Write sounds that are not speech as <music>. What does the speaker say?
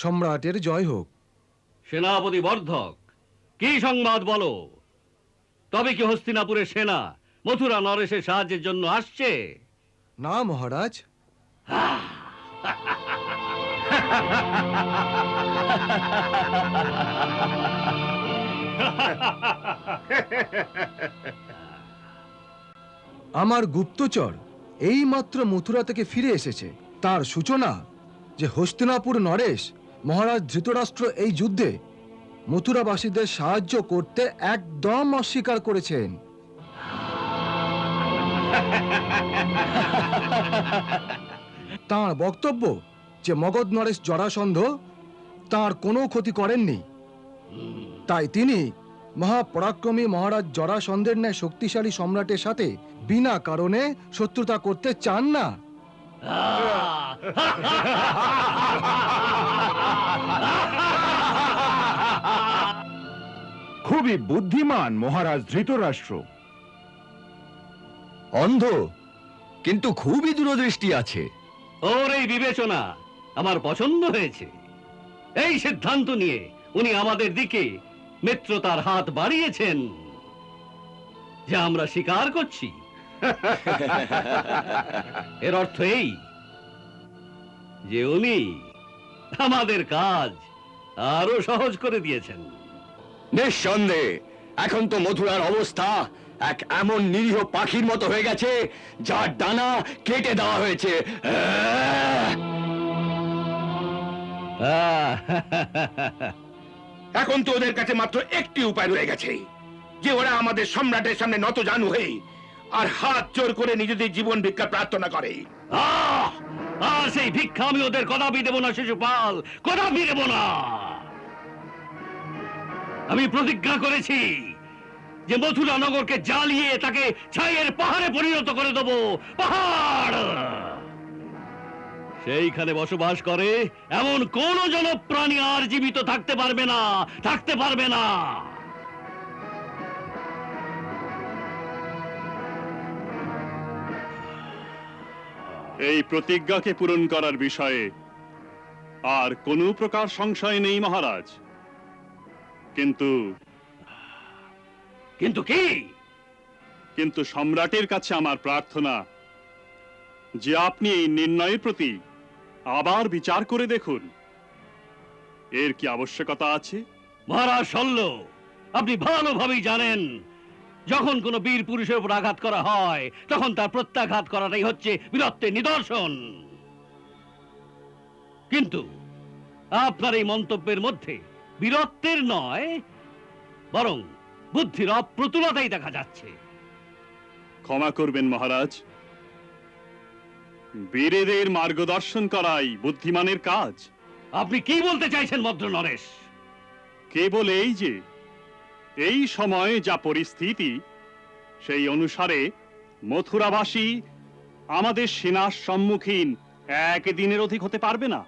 সম্রাটের জয় হোক। সেনাপতি বর্ধক কি সংবাদ বলো? তবে কি হস্তিনাপুরের সেনা মথুরা নরেশের সাহায্যের জন্য আসছে? না মহারাজ। আমার গুপ্তচর এইমাত্র মথুরা থেকে ফিরে এসেছে। তার সূচনা যে হস্তিনাপুর নরেশ মহারাজ ধৃতরাষ্ট্র এই যুদ্ধে মথুরাবাসীদের সাহায্য করতে একদম অস্বীকার করেছেন। তাঁর বক্তব্য যে মগধ নরেশ জরাসন্ধ, তার কোনো ক্ষতি করেননি। তাই তিনি মহাপরাক্রমী মহারাজ জরাসন্ধের ন্যায় শক্তিশালী সম্রাটের সাথে বিনা কারণে শত্রুতা করতে চান না। <laughs> খুবই বুদ্ধিমান মহারাজ ধৃতরাষ্ট্র। অন্ধ কিন্তু খুবই দূরদৃষ্টি আছে। ওর এই বিবেচনা আমার পছন্দ হয়েছে। এই সিদ্ধান্ত নিয়ে উনি আমাদের দিকে মিত্রতার হাত বাড়িয়েছেন। যে আমরা স্বীকার করছি। এর অর্থ এই যে উনি আমাদের কাজ আরও সহজ করে দিয়েছেন। নিঃসন্দেহে এখন তো মথুরার অবস্থা এক এমন নিরীহ পাখির মতো হয়ে গেছে যার ডানা কেটে দেওয়া হয়েছে। এখন তো ওদের কাছে মাত্র একটি উপায় রয়ে গেছে যে ওরা আমাদের সম্রাটের সামনে নত জানু হয়ে আর হাত জোর করে নিজেদের জীবন ভিক্ষা প্রার্থনা করে! আর সেই ভিক্ষা আমি ওদের কদাপি দেব না, শিশুপাল। কদাপি দেব না। আমি প্রতিজ্ঞা করেছি যে মথুরা নগরকে জ্বালিয়ে তাকে ছাইয়ের পাহাড়ে পরিণত করে দেব। পাহাড়! সেইখানে বসবাস করে এমন কোন জনপ্রাণী আর জীবিত থাকতে পারবে না, থাকতে পারবে না। এই প্রতিজ্ঞাকে পূরণ করার বিষয়ে আর কোনো প্রকার সংশয় নেই মহারাজ। কিন্তু কিন্তু কি? কিন্তু সম্রাটের কাছে আমার প্রার্থনা যে আপনি এই নির্ণয়ের প্রতি আবার বিচার করে দেখুন। এর কি আবশ্যকতা আছে? মহারাজ শল্য। আপনি ভালোভাবেই জানেন যখন কোনো বীর পুরুষের উপর আঘাত করা হয় তখন তার প্রত্যাঘাত করাটাই হচ্ছে বীরত্বের নিদর্শন। কিন্তু আপনার এই মন্তব্যের মধ্যে বীরত্বের নয় বরং বুদ্ধির অপ্রতুলতাই দেখা যাচ্ছে। ক্ষমা করবেন মহারাজ। বীরেদের মার্গদর্শন করাই বুদ্ধিমানের কাজ। আপনি কি বলতে চাইছেন মদ্র নরেশ কেবল এই যে এই সময়ে যা পরিস্থিতি, সেই অনুসারে মথুরাবাসী আমাদের সেনার সম্মুখীন একদিনের অধিক হতে পারবে না।